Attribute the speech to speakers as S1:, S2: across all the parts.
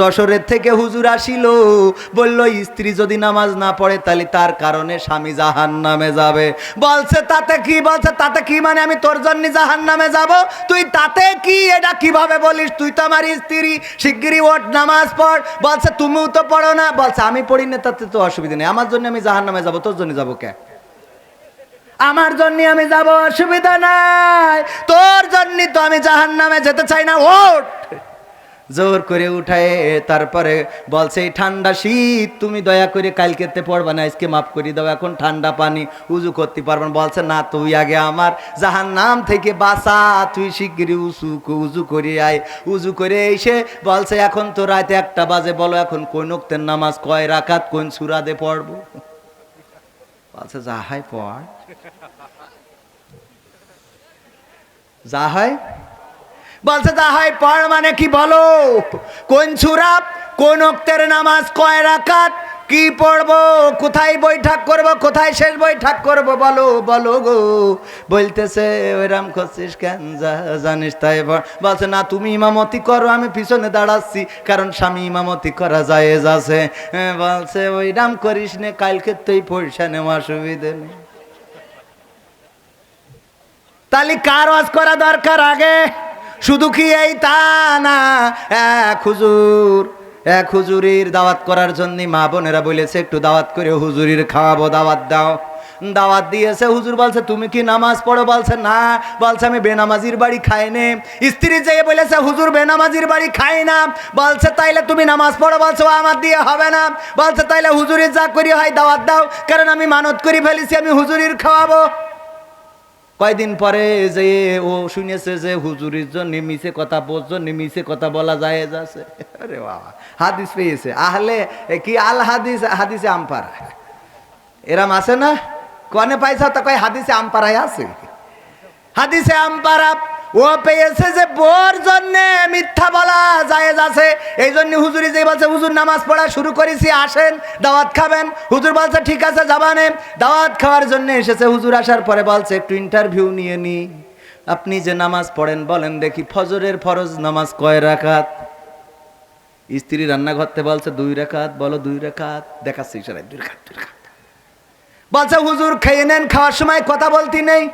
S1: যশোরের থেকে হুজুর আসিল, বলল, স্ত্রী যদি নামাজ না পড়ে, তাহলে তার কারণে স্বামী জাহান নামে যাবে। বলছে, তাতে কি? বলছে, তাতে কি মানে আমি তোর জন্য জাহান নামে যাব? তুই তাতে কি? এটা কীভাবে বলিস? তুই তো আমার স্ত্রী, শিগগিরই ওঠ, নামাজ পড়। বলছে, তুমিও তো পড়ো না। বলছে, আমি পড়ি না, তাতে তো অসুবিধা নেই। আমার জন্য আমি জাহান নামে যাব, তোর জন্য যাব কে? আমার জন্য আমি যাব, অসুবিধা নাই। তোর জন্য তো আমি জাহান নামে যেতে চাই না, ওঠ। জোর করে উঠায়, তারপরে বলছে ঠান্ডা শীত, তুমি দয়া করে কালকেতে পড়বা না, আজকে মাফ করে দাও, এখন ঠান্ডা পানি, উজু করতে পারবেন বলছে, না, তুই আগে আমার জাহান নাম থেকে বাসা তুই শিগগিরই উজু উজু করে আয়। উজু করে এসে বলছে, এখন তো রাতে একটা বাজে, বলো এখন কোন উক্তের নামাজ, কয় রাকাত, কোন সুরাদে পড়ব? বলছে যাহাই পড়। যা হয় বলছে যা হয় পড় মানে কি বলো? কোন সুরাব কোন অক্তের নামাজ কয় রাখাত কি পড়ব? কোথায় বৈঠক করব? কোথায় শেষ বৈঠক করব? বলো বলো গো। বলতেছে, ওইরাম করছিস কেন? জানিস তাই বল। বলছে, না, তুমি ইমামতি করো, আমি পিছনে দাঁড়াচ্ছি, কারণ স্বামী ইমামতি করা যায় আছে। বলছে, ওইরাম করিস নে, কালকে তুই পয়সা নেওয়া অসুবিধে নেই। তাহলে কার ওয়াজ করা দরকার আগে? শুধু কি এই তা না? এক হুজুর, এক হুজুরির দাওয়াত করার জন্য মা বোনেরা বলেছে, একটু দাওয়াত করে হুজুরির খাওয়াবো, দাওয়াত দাও। দাওয়াত দিয়েছে, হুজুর বলছে, তুমি কি নামাজ পড়ো? বলছে, না। বলছে, আমি বেনামাজির বাড়ি খাই নে। স্ত্রী যেয়ে বলেছে, হুজুর, বেনামাজির বাড়ি খাই না। বলছে, তাইলে তুমি নামাজ পড়ো? বলছে আমার দিয়ে হবে না। বলছে, তাইলে হুজুরির যা করি হয় দাওয়াত দাও, কারণ আমি মানত করি ফেলেছি, আমি হুজুরির খাওয়াবো। কয়দিন পরে যে ও শুনেছে যে হুজুরির জন্য মিছে কথা বলছো মিছে কথা বলা যায় যাচ্ছে আরে বাবা, হাদিস পেয়েছে। আহলে কি আল হাদিস? হাদিসে আমপারা এরাম আছে না? কনে পাইছা তো কয় হাদিসে আমপারায় আছে? হাদিসে আমপারা ও পেয়েছে যে বোর জন্য মিথ্যা বলা জায়েজ আছে। এই জন্য হুজুরি যে বলছে, হুজুর, নামাজ পড়া শুরু করেছি, আসেন, দাওয়াত খাবেন। হুজুর বলছে, ঠিক আছে যাবানে দাওয়াত খাওয়ার জন্য এসেছে, হুজুর আসার পরে বলছে, একটু ইন্টারভিউ নিয়ে নি। আপনি যে নামাজ পড়েন, বলেন দেখি ফজরের ফরজ নামাজ কয় রাকাত? স্ত্রী রান্না করতে বলছে, দুই রেখাত বলো, দুই রেখাত দেখাচ্ছে, ইশারায়, দুই রাকাত দুই রাকাত। বলছে, হুজুর, খেয়ে নেন, খাওয়ার সময় কথা বলতি নেই।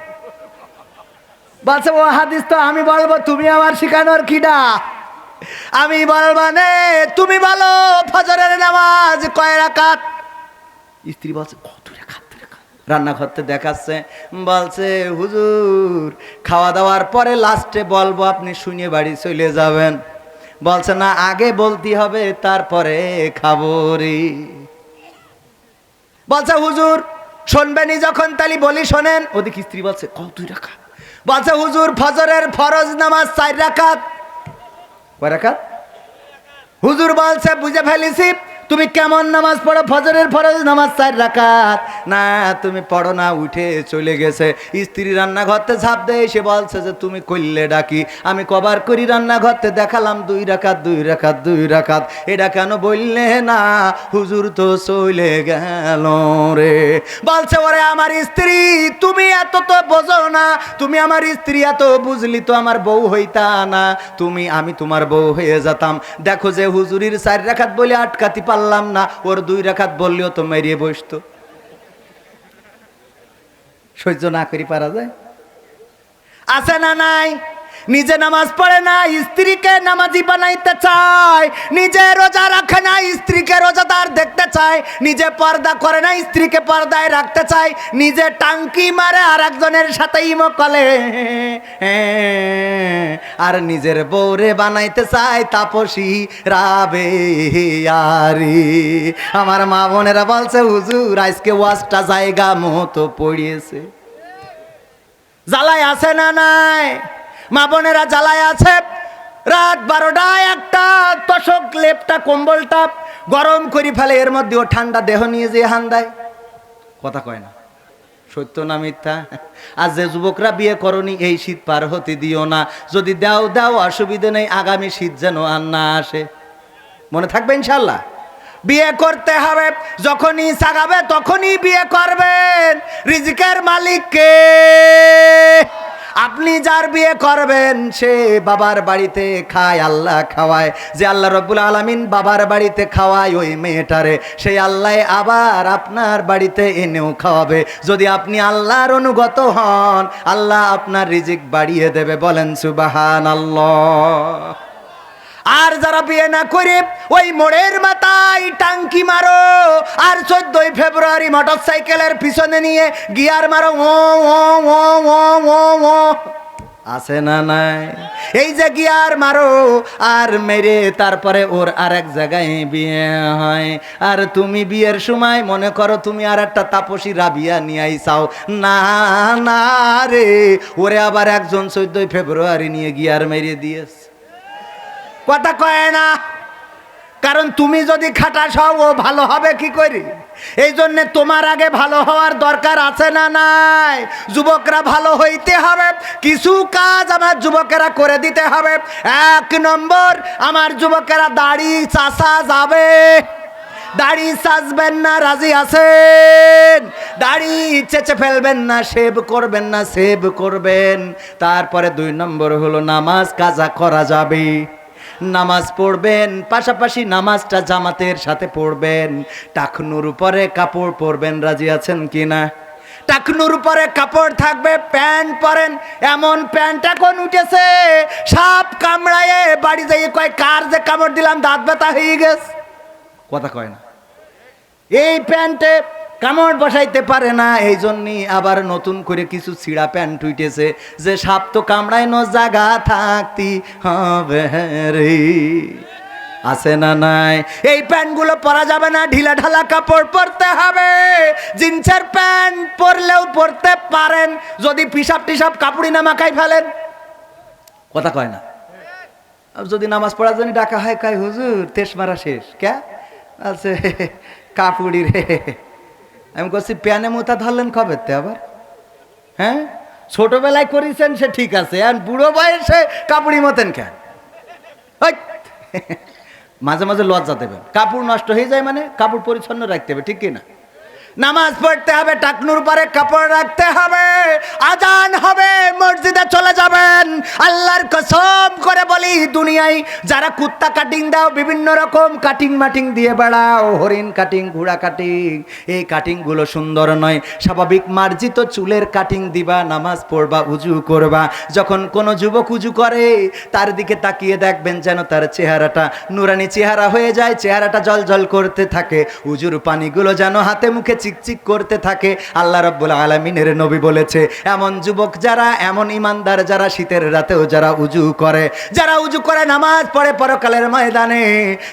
S1: বলছে, ও হাদিস তো আমি বলব, তুমি আমার শিখানোর কিডা আমি বলব, নে, তুমি বলো, ফজরের নামাজ কয় রাকাত? স্ত্রী বলছে, কত রাকাত। রান্নাঘরতে দেখাচ্ছে, বলছে, হুজুর খাওয়া দাওয়ার পরে লাস্টে বলব, আপনি শুনে বাড়ি চলে যাবেন। বলছে, না, আগে বলতে হবে, তারপরে খাব রে। বলছে, হুজুর শুনবেনি যখন তালি বলি, শোনেন। ওদিকে স্ত্রী বলছে, কত রাখাত বলছে হুজুর ফজরের ফরজ নামাজ চার রাখাত হুজুর বলছে বুঝে ফেলিছি। তুমি কেমন নামাজ পড়ো? ফজরের ফরজ নামাজ চার রাকাত। না, তুমি পড়ো না, উঠে চলে গেছে। স্ত্রী রান্নাঘরতে ঝাঁপ দেয়, সে বলছে যে, তুমি করলে ডাকি। আমি কবার করি রান্নাঘরতে, দেখালাম দুই রাকাত দুই রাকাত দুই রাকাত। এটা কেন বললে না? হুজুর তো চলে গেল রে। বলছে, ওরে আমার স্ত্রী, তুমি এত তো বোঝো না। তুমি আমার স্ত্রী, এত বুঝলি তো আমার বউ হইতা না। তুমি, আমি তোমার বউ হয়ে যেতাম। দেখো যে হুজুরির চার রাখাত বলে আটকাতে পারলাম না, ওর দুই রেখাত বললেও তো মেরিয়ে বসতো। সহ্য না করি, পারা যায়? আছে না নাই? নিজে নামাজ পড়ে না, স্ত্রীকে নামাজি বানাইতে চায়। নিজে রোজা রাখে না, স্ত্রীকে রোজাদার দেখতে চায়। নিজে পর্দা করে না, স্ত্রীকে পর্দায় রাখতে চায়। নিজে টাঙ্কি মারে আর একজনের সাথে ইমো কলে। আর নিজের বৌরে বানাইতে চায় তাপসী রাবে আরি আমার মা বোনেরা বলছে, হুজুর, আজকে ওয়াজটা জায়গা মতো পড়িয়েছে। জ্বালায় আছে না নাই? মা বোনেরা জ্বালায় আছে। রাত বারোটায় একটা তোষক লেপটা, কম্বলটা গরম করি ফেলে, এর মধ্যে ও ঠান্ডা দেহ নিয়ে যে হান দেয়। কথা কয় না। সত্য না মিথ্যা? আর যে যুবকরা বিয়ে করনি, এই শীত পার হতে দিও না। যদি দাও দাও, অসুবিধে নেই, আগামী শীত যেন আর না আসে। মনে থাকবে ইনশাল্লাহ বিয়ে করতে হবে, যখনই সাগাবে, তখনই বিয়ে করবেন। রিজিকের মালিককে। আপনি যার বিয়ে করবেন, সে বাবার বাড়িতে খায়, আল্লাহ খাওয়ায়। যে আল্লাহ রব্বুল আলমিন বাবার বাড়িতে খাওয়ায় ওই মেয়েটারে, সেই আল্লাহ আবার আপনার বাড়িতে এনেও খাওয়াবে। যদি আপনি আল্লাহর অনুগত হন, আল্লাহ আপনার রিজিক বাড়িয়ে দেবে, বলেন সুবাহান আল্লাহ আর যারা বিয়ে না করে, ওই মোড়ের মাথায় টাঙ্কি মারো। আর চোদ্দই ফেব্রুয়ারি মোটর সাইকেলের পিছনে নিয়ে গিয়ার মারো, ও ও ও ও ও ও। আছে না নাই? এই যে গিয়ার মারো, আর মেরে তারপরে ওর আর এক জায়গায় বিয়ে হয়। আর তুমি বিয়ের সময় মনে করো তুমি আর একটা তাপসী রাবিয়া নিয়ে আইসাও না না রে, ওরে আবার একজন চোদ্দই ফেব্রুয়ারি নিয়ে গিয়ার মেরে দিয়েছে। কথা কয় না। কারণ তুমি যদি খাটাস হও ও ভালো হবে কি করি? এই জন্যে তোমার আগে ভালো হওয়ার দরকার আছে না নাই? যুবকরা ভালো হইতে হবে, কিছু কাজ আমার যুবকেরা করে দিতে হবে। এক নম্বর, আমার যুবকেরা দাড়ি চাষা যাবে। দাড়ি সাজবেন না, রাজি আছেন। দাড়ি চেচে ফেলবেন না সেভ করবেন না সেভ করবেন। তারপরে দুই নম্বর হলো নামাজ কাজা করা যাবে। নামাজ পড়বেন, পাশাপাশি নামাজটা জামাতের সাথে পড়বেন। টাকনুর উপরে কাপড় পরবেন, রাজি আছেন কিনা? টাকনুর উপরে কাপড় থাকবে, প্যান্ট পরেন, এমন প্যান্ট এখন উঠেছে, সাপ কামড়ায় বাড়ি যাই কয়, কার যে কামড় দিলাম, দাঁত ব্যথা হয়ে গেছে? কথা কয় না। এই প্যান্টে কামড় বসাইতে পারে না এই জন্যই আবার নতুন করে কিছু ছিঁড়া প্যান্ট উঠেছে। যে সাপ তো কামড়ায় ন জাগা থাকতি হবে রে। আছে না নাই? এই প্যান্টগুলো পরা যাবে না, ঢিলা ঢালা কাপড় পরতে হবে। জিন্সের প্যান্ট পরলেও পরতে পারেন, যদি পিসাব টিসাব কাপড়ি না মাখাই ফেলেন। কথা কয় না। যদি নামাজ পড়ার জন্য ডাকা হয়, কয়, হুজুর তেস মারা শেষ কে আছে কাপুড়ি রে। আমি করছি প্যানে মোতা ধরলেন কবে তে আবার? হ্যাঁ? ছোটবেলায় করেছেন সে ঠিক আছে আর বুড়ো বয়সে কাপড়ি মতেন কেন? মাঝে মাঝে লজ্জা দেবেন। কাপড় নষ্ট হয়ে যায় মানে কাপড় পরিচ্ছন্ন রাখতে হবে, ঠিক কি না? নামাজ পড়তে হবে, টাকনুর পরে কাপড় রাখতে হবে, আজান হবে, মসজিদে চলে যাবেন। আল্লাহর কসম করে বলি, দুনিয়ায় যারা কুত্তা কাটিং দাও, বিভিন্ন রকম কাটিং মাটিং দিয়ে বেড়াও, হরিণ কাটিং, ঘোড়া কাটিং, এই কাটিংগুলো সুন্দর নয়। স্বাভাবিক মার্জিত চুলের কাটিং দিবা, নামাজ পড়বা, উজু করবা। যখন কোনো যুবক উজু করে, তার দিকে তাকিয়ে দেখবেন যেন তার চেহারাটা নুরানি চেহারা হয়ে যায়, চেহারাটা জল জল করতে থাকে। উজুর পানিগুলো যেন হাতে মুখে চিকচিক করতে থাকে। আল্লাহ রব্বুল আলমিনের নবী বলেছে, এমন যুবক যারা, এমন ইমানদার যারা শীতের রাতেও যারা উজু করে, যারা উজু করে নামাজ পড়ে পরকালের ময়দানে,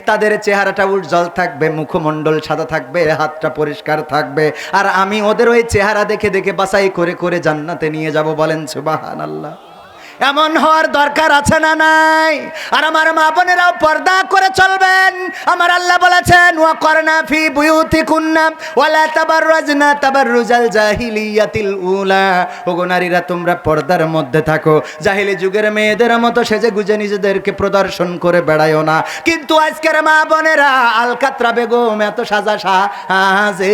S1: তাদের চেহারাটা উজ্জ্বল থাকবে, মুখমণ্ডল সাদা থাকবে, হাতটা পরিষ্কার থাকবে। আর আমি ওদের ওই চেহারা দেখে দেখে বাছাই করে করে জান্নাতে নিয়ে যাব বলেন সুবাহান আল্লাহ এমন হওয়ার দরকার আছে না নাই? আর আমার মা বোনেরাও পর্দা করে চলবেন। আমার আল্লাহ বলেছেন, ওয়া করনা ফি বুয়ুতি কুন্না ওয়ালা তাবাররাজনা তাবাররুজাল জাহিলিয়াতিল উলা। ওগো নারীরা, তোমরা পর্দার মধ্যে থাকো। জাহিলি যুগের মেয়েদের মতো সেজে গুজে নিজেদেরকে প্রদর্শন করে বেড়ায়ও না। কিন্তু আজকের মা বোনেরা, আলকাত্রা বেগম এত সাজা সাজে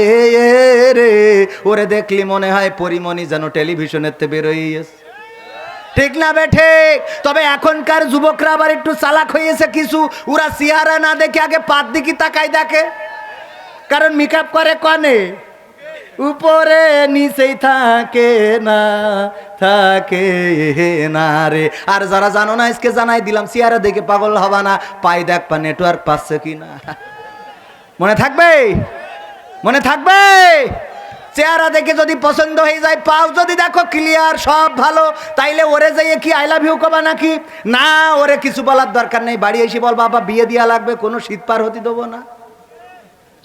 S1: রে। ওরে দেখলি মনে হয় পরিমণি যেন টেলিভিশনের টেলিভিশনেতে বেরোইয়েছে। ঠিক না বে, ঠিক। তবে এখনকার যুবকরা আবার একটু চালাক হয়েছে কিছু। ওরা চেহারা না দেখে আগে পাত দিকে তাকাই দেখে। কারণ মেকআপ করে কনে? উপরে নিচেই থাকে না থাকে না রে। আর যারা জানো না, আজকে জানাই দিলাম চেহারা দেখে পাগল হবা না। পাই দেখ পা নেটওয়ার্ক পাচ্ছে কি না মনে থাকবে? মনে থাকবে? চেহারা দেখে যদি পছন্দ হয়ে যায়, পাও যদি দেখো ক্লিয়ার সব ভালো। তাইলে ওরে যাইয়ে কি আই লাভ ইউ কবা নাকি? না, ওরে কিছু বলার দরকার নেই। বাড়ি এসে বল, বাবা, বিয়ে দেওয়া লাগবে, কোনো শীত পার হতে দেবো না।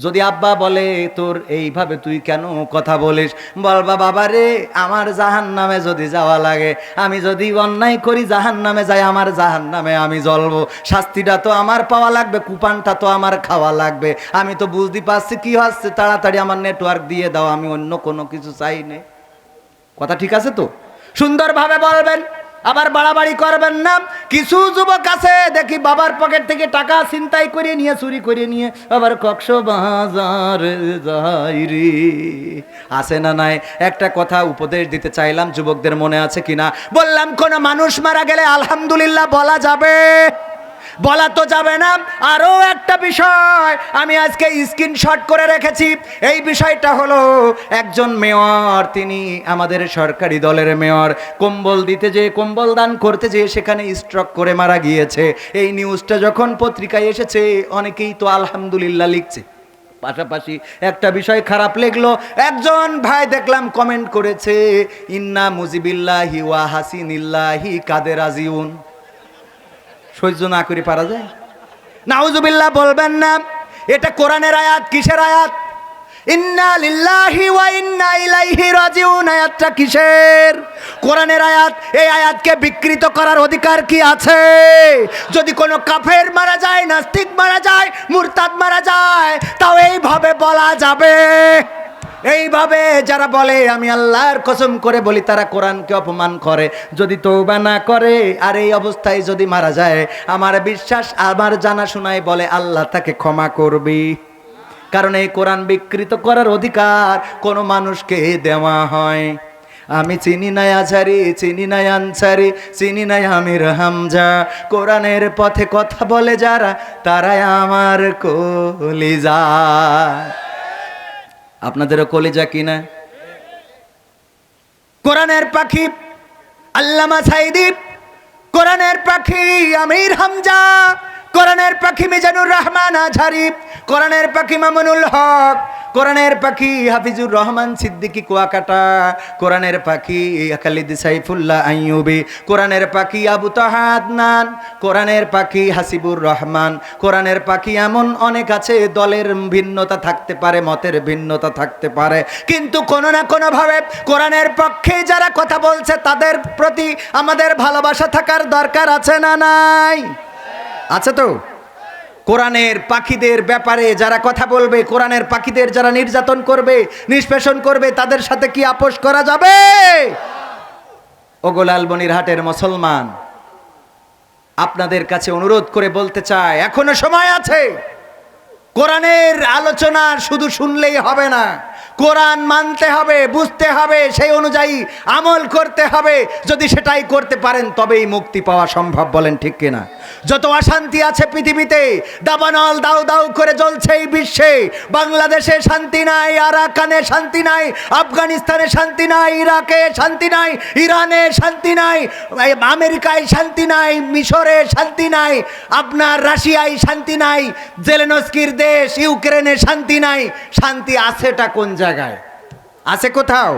S1: যদি আব্বা বলে, তোর এইভাবে তুই কেন কথা বলিস? বলবা বাবা রে আমার জাহান নামে যদি যাওয়া লাগে, আমি যদি অন্যায় করি জাহান নামে যাই, আমার জাহান নামে আমি জ্বলবো। শাস্তিটা তো আমার পাওয়া লাগবে, কুপানটা তো আমার খাওয়া লাগবে। আমি তো বুঝতে পারছি কি হচ্ছে, তাড়াতাড়ি আমার নেটওয়ার্ক দিয়ে দাও, আমি অন্য কোনো কিছু চাই নে। কথা ঠিক আছে তো? সুন্দরভাবে বলবেন। আবার বাড়াবাড়ি করবেন না। কিছু যুবক আছে, দেখি বাবার পকেট থেকে টাকা ছিনতাই করে নিয়ে, চুরি করে নিয়ে আবার কক্স বাজার আছে না নাই? একটা কথা উপদেশ দিতে চাইলাম, যুবকদের মনে আছে কিনা? বললাম, কোনো মানুষ মারা গেলে আলহামদুলিল্লাহ বলা যাবে। বলা তো যাবে না। আরও একটা বিষয় আমি আজকে স্ক্রিনশট করে রেখেছি। এই বিষয়টা হলো, একজন মেয়র, তিনি আমাদের সরকারি দলের মেয়র। কম্বল দিতে যে, কম্বল দান করতে যে সেখানে স্ট্রক করে মারা গিয়েছে। এই নিউজটা যখন পত্রিকায় এসেছে, অনেকেই তো আলহামদুলিল্লাহ লিখছে। পাশাপাশি একটা বিষয় খারাপ লাগল একজন ভাই দেখলাম কমেন্ট করেছে, ইন্না মুজিবিল্লাহি ওয়া হাসিনিল্লাহি কাদের আজিউন সহ্য না করে, পারা যায়? নাউজুবিল্লাহ বলবেন না। এটা কোরআনের আয়াত, কিসের আয়াত? ইন্না লিল্লাহি আয়াতটা আয়াত, এই আয়াতকে বিকৃত করার অধিকার কি আছে? যদি কোনো কাফের মারা যায়, নাস্তিক মারা যায় মারা যায়, তাও এইভাবে বলা যাবে। এইভাবে যারা বলে, আমি আল্লাহর কসম করে বলি, তারা কোরআনকে অপমান করে। যদি তৌবা না করে, আর এই অবস্থায় যদি মারা যায়, আমার বিশ্বাস, আমার জানা শোনায় বলে, আল্লাহ তাকে ক্ষমা করবি। কারণ এই কোরআন বিকৃত করার অধিকার কোনো মানুষকে দেওয়া হয়। আমি চিনি নাই আঝারি চিনি নাই আনসারি, চিনি নাই আমির হামজা। কোরআনের পথে কথা বলে যারা, তারাই আমার কলিজা। আপনাদেরও কলিজা কিনা? কোরআনের পাখি আল্লামা সাইদি, কোরআনের পাখি আমির হামজা, কোরআনের পাখি মিজানুর রহমান আঝারিফ কোরআনের পাখি মামুনুল হক কোরআনের পাখি হাফিজুর রহমান সিদ্দিকী কুয়াকাটা, কোরআনের পাখি খালিদ সাইফুল্লাহ আইয়ুবি, কোরআনের পাখি আবু তাহাদনান কোরআনের পাখি হাসিবুর রহমান, কোরআনের পাখি এমন অনেক আছে, দলের ভিন্নতা থাকতে পারে, মতের ভিন্নতা থাকতে পারে। কিন্তু কোনো না কোনোভাবে কোরআনের পক্ষে যারা কথা বলছে, তাদের প্রতি আমাদের ভালোবাসা থাকার দরকার আছে না নাই? আছে তো? কোরআনের পাখিদের ব্যাপারে যারা কথা বলবে, কোরআনের পাখিদের যারা নির্যাতন করবে, নিষ্পেষণ করবে, তাদের সাথে কি আপোষ করা যাবে? ওগোলাল হাটের মুসলমান, আপনাদের কাছে অনুরোধ করে বলতে চাই, এখনও সময় আছে। কোরআনের আলোচনা শুধু শুনলেই হবে না। কোরআন মানতে হবে, বুঝতে হবে, সেই অনুযায়ী আমল করতে হবে। যদি সেটাই করতে পারেন, তবেই মুক্তি পাওয়া সম্ভব, বলেন ঠিক কিনা? যত অশান্তি আছে পৃথিবীতে, দাবানল দাউ দাউ করে জ্বলছে এই বিশ্বে। বাংলাদেশে শান্তি নাই, আরাকানে শান্তি নাই, আফগানিস্তানে শান্তি নাই, ইরাকে শান্তি নাই, ইরানে শান্তি নাই আমেরিকায় শান্তি নাই, মিশরে শান্তি নাই, আপনার রাশিয়ায় শান্তি নাই, জেলেনস্কির দেশ ইউক্রেনে শান্তি নাই। শান্তি আছেটা কোন জায়গায়? আছে কোথাও?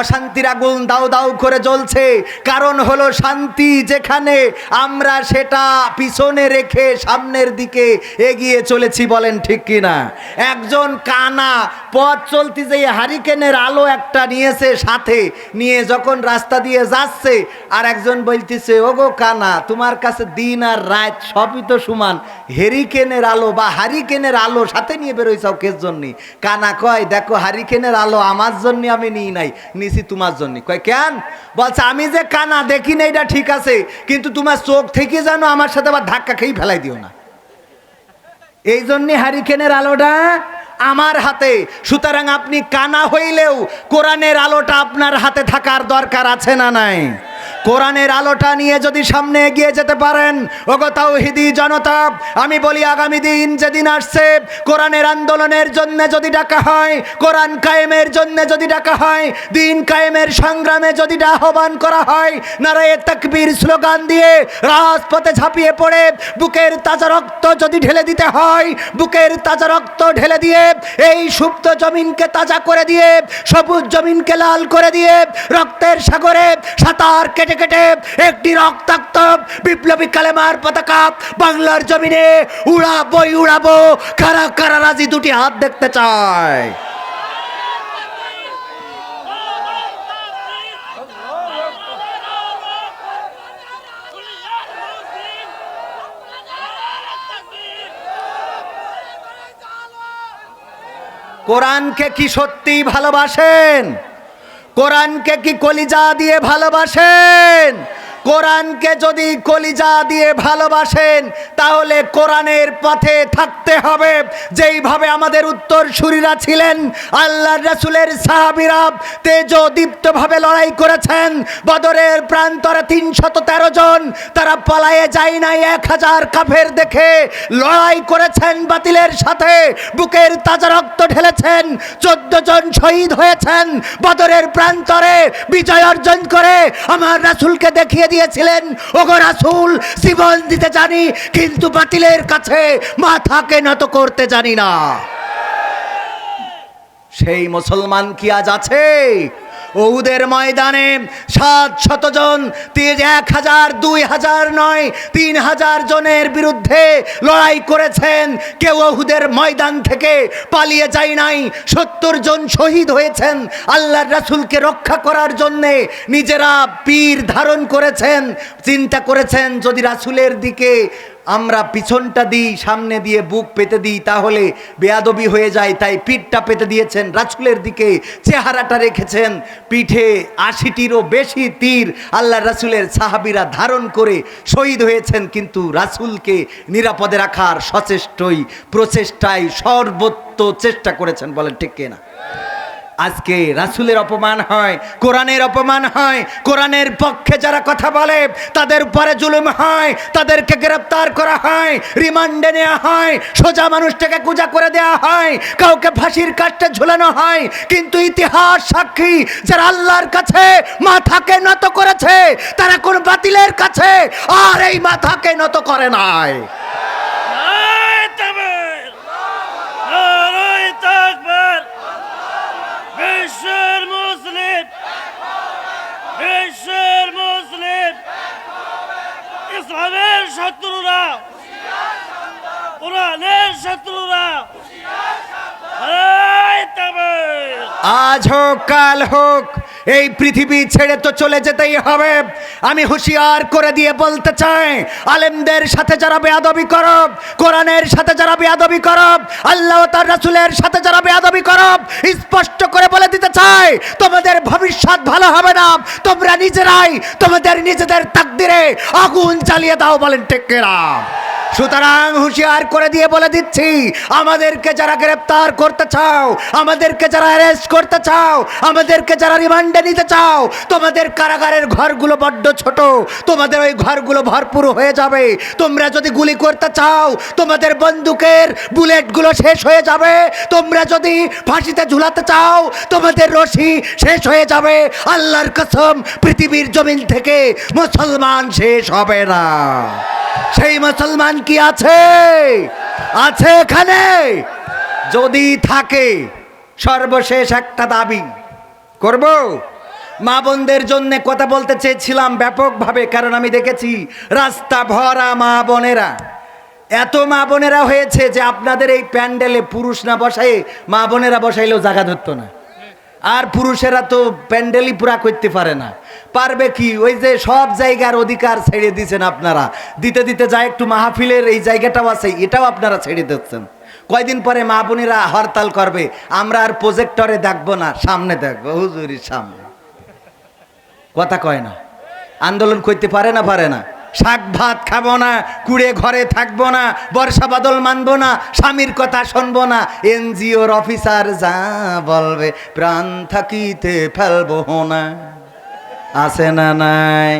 S1: অশান্তির আগুন দাউ দাউ করে জ্বলছে। কারণ হলো শান্তি যেখানে, আমরা সেটা পিছনে রেখে সামনের দিকে এগিয়ে চলেছি বলেন ঠিক কিনা। একজন কানা পথ চলতি যে হারিকেনের আলো একটা নিয়েছে সাথে, নিয়ে যখন রাস্তা দিয়ে যাচ্ছে, আর একজন বলতেছে, ওগো কানা, তোমার কাছে দিন আর রাত সবই তো সমান। হেরিকেনের আলো বা হারিকেনের আলো সাথে নিয়ে বেরোইছাও কের জন্যে? কানা কয়, দেখো, হারিকেনের আলো আমার জন্য আমি নিই নাই, নিছি তোমার জন্য। কয়, কেন? বলছে, আমি যে কানা দেখি না, এটা ঠিক আছে, কিন্তু তোমার চোখ থেকে জানো আমার সাথে আবার ধাক্কা খেয়েই ফেলাই দিও না। এই জন্যে হারিকেনের আলোটা আমার হাতে। সুতরাং আপনি কানা হইলেও কোরআনের আলোটা আপনার হাতে থাকার দরকার আছে না নাই? কোরআনের আলোটা নিয়ে যদি সামনে এগিয়ে যেতে পারেন, ওগো তাওহিদি জনতা, আমি বলি আগামী দিন যেদিন আসছে, কোরআনের আন্দোলনের জন্য যদি ডাকা হয়, কোরআন কায়েমের জন্য যদি ডাকা হয়, দিন কায়েমের সংগ্রামে যদি আহ্বান করা হয়, নারায়ে তাকবীর স্লোগান দিয়ে রাজপথে ঝাঁপিয়ে পড়ে, বুকের তাজা রক্ত যদি ঢেলে দিতে হয়, বুকের তাজা রক্ত ঢেলে দিয়ে, এই সুপ্ত জমিনকে তাজা করে দিয়ে, সবুজ জমিনকে লাল করে দিয়ে, রক্তের সাগরে সাঁতার কেটে কেটে একটি রক্তাক্ত বিপ্লবী কালেমার পতাকা বাংলার জমিনে উড়াবই উড়াবো, কারা কারা রাজি দুটি হাত দেখতে চায়। কোরআনকে কি সত্যি ভালোবাসেন? কোরআনকে কি কলিজা দিয়ে ভালোবাসেন? কোরআনকে যদি কলিজা দিয়ে ভালোবাসেন, তাহলে কোরআনের পথে থাকতে হবে। যেইভাবে আমাদের উত্তর সুরীরা ছিলেন আল্লাহ রাসুলের তেজ দীপ্তভাবে লড়াই করেছেন। বদরের প্রান্তরে তিনশত তেরো জন, তারা পলায়ে যায় নাই এক হাজার কাফের দেখে। লড়াই করেছেন বাতিলের সাথে, বুকের তাজা রক্ত ঢেলেছেন, চোদ্দ জন শহীদ হয়েছেন। বদরের প্রান্তরে বিজয় অর্জন করে আমার রাসুলকে দেখিয়ে দিয়েছিলেন। ওগো রাসুল, জীবন দিতে জানি, কিন্তু বাতিলের কাছে মাথাকে নত করতে জানি না। সেই মুসলমান কি আজ আছে? ওহুদের ময়দানে সাত শত জন তিন এক হাজার, দুই হাজার নয়, তিন হাজার জনের বিরুদ্ধে লড়াই করেছেন। কেউ ওহুদের ময়দান থেকে পালিয়ে যায় নাই। সত্তর জন শহীদ হয়েছেন আল্লাহর রাসুলকে রক্ষা করার জন্যে। নিজেরা পীর ধারণ করেছেন, চিন্তা করেছেন, যদি রাসূলের দিকে আমরা পিছনটা দিই, সামনে দিয়ে বুক পেতে দিই, তাহলে বেয়াদবি হয়ে যায়। তাই পিঠটা পেতে দিয়েছেন, রাসুলের দিকে চেহারাটা রেখেছেন। পিঠে আশিটিরও বেশি তীর আল্লাহ রাসুলের সাহাবিরা ধারণ করে শহীদ হয়েছেন, কিন্তু রাসুলকে নিরাপদে রাখার সচেষ্টই প্রচেষ্টায় সর্বোত্ত চেষ্টা করেছেন বলেন ঠিক কিনা? আজকে রাসুলের অপমান হয়, কোরআনের অপমান হয়, কোরআনের পক্ষে যারা কথা বলে, তাদের উপরে জুলুম হয়, তাদেরকে গ্রেপ্তার করা হয়, রিমান্ডে নেওয়া হয়, সোজা মানুষটাকে কুজা করে দেওয়া হয়, কাউকে ফাঁসির কাঠে ঝুলানো হয়, কিন্তু ইতিহাস সাক্ষী, যারা আল্লাহর কাছে মাথাকে নত করেছে, তারা কোন বাতিলের কাছে আর এই মাথাকে নত করে নাই
S2: নারায় তাকবীর! নারায় তাকবীর! বিশ্বের মুসলিম বিশ্বের মুসলিম ইসলামের শত্রুরা। কোরআনের শত্রুরা।
S1: আজ হোক কাল হোক এই পৃথিবী ছেড়ে তো চলে যেতেই হবে। আমি হুঁশিয়ার করে দিয়ে বলতে চাই, আলেমদের সাথে যারা বেয়াদবি করব, কোরআনের সাথে যারা বেয়াদবি করব, আল্লাহ তার রাসুলের সাথে যারা বেয়াদবি করব, স্পষ্ট করে বলে দিতে চাই, তোমাদের ভবিষ্যৎ ভালো হবে না। তোমরা নিজেরাই তোমাদের নিজেদের তাকদিরে আগুন চালিয়ে দাও বলেন টেকেরা সুতরাং হুঁশিয়ার করে দিয়ে বলে দিচ্ছি, আমাদেরকে যারা গ্রেপ্তার করতে চাও, আমাদেরকে যারা অ্যারেস্ট করতে চাও, আমাদেরকে যারা রিমান্ডে নিতে চাও, তোমাদের কারাগারের ঘরগুলো বড্ড ছোট, তোমাদের ওই ঘরগুলো ভরপুর হয়ে যাবে। তোমরা যদি গুলি করতে চাও, তোমাদের বন্দুকের বুলেটগুলো শেষ হয়ে যাবে। তোমরা যদি ফাঁসিতে ঝুলাতে চাও, তোমাদের রশি শেষ হয়ে যাবে। আল্লাহর কসম, পৃথিবীর জমিন থেকে মুসলমান শেষ হবে না। সেই মুসলমান কি আছে? আছে এখানে? যদি থাকে, সর্বশেষ একটা দাবি করব। মা বোনদের জন্য কথা বলতে চেয়েছিলাম ব্যাপকভাবে, কারণ আমি দেখেছি রাস্তা ভরা মা বোনেরা। এত মা বোনেরা হয়েছে যে আপনাদের এই প্যান্ডেলে পুরুষ না বসায় মা বোনেরা বসাইলেও জায়গা ধরতো না। আর পুরুষেরা তো প্যান্ডেলই পুরা করতে পারে না। পারবে কি? ওই যে সব জায়গার অধিকার ছেড়ে দিয়েছেন আপনারা। দিতে দিতে যায় একটু মাহফিলের এই জায়গাটাও আছে, এটাও আপনারা ছেড়ে দিচ্ছেন। কয়দিন পরে মা বোনেরা হরতাল করবে, আমরা আর প্রজেক্টরে দেখব না, সামনে দেখব, হুজুরির সামনে। কথা কয় না। আন্দোলন করতে পারে না পারে না। শাক ভাত খাব না, কুড়ে ঘরে থাকব না, বর্ষা বাদল মানবো না, স্বামীর কথা শুনব না, এনজিওর অফিসার যা বলবে, প্রাণ থাকিতে ফেলব না। আছে না নাই?